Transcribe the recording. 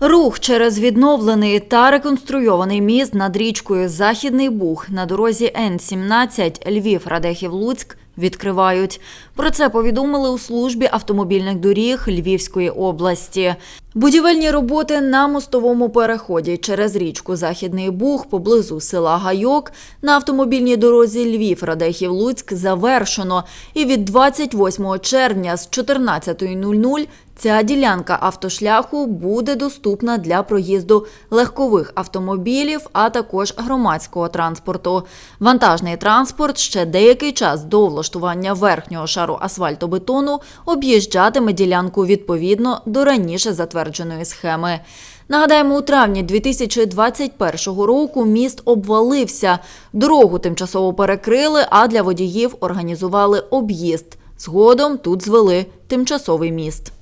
Рух через відновлений та реконструйований міст над річкою Західний Буг на дорозі Н-17 Львів Радехів Луцьк відкривають. Про це повідомили у службі автомобільних доріг Львівської області. Будівельні роботи на мостовому переході через річку Західний Буг поблизу села Гайок на автомобільній дорозі Львів Радехів Луцьк завершено. І від 28 червня з 14.00 Ця ділянка автошляху буде доступна для проїзду легкових автомобілів, а також громадського транспорту. Вантажний транспорт ще деякий час до влаштування верхнього шару асфальтобетону об'їжджатиме ділянку відповідно до раніше затвердженої схеми. Нагадаємо, у травні 2021 року міст обвалився. Дорогу тимчасово перекрили, а для водіїв організували об'їзд. Згодом тут звели тимчасовий міст.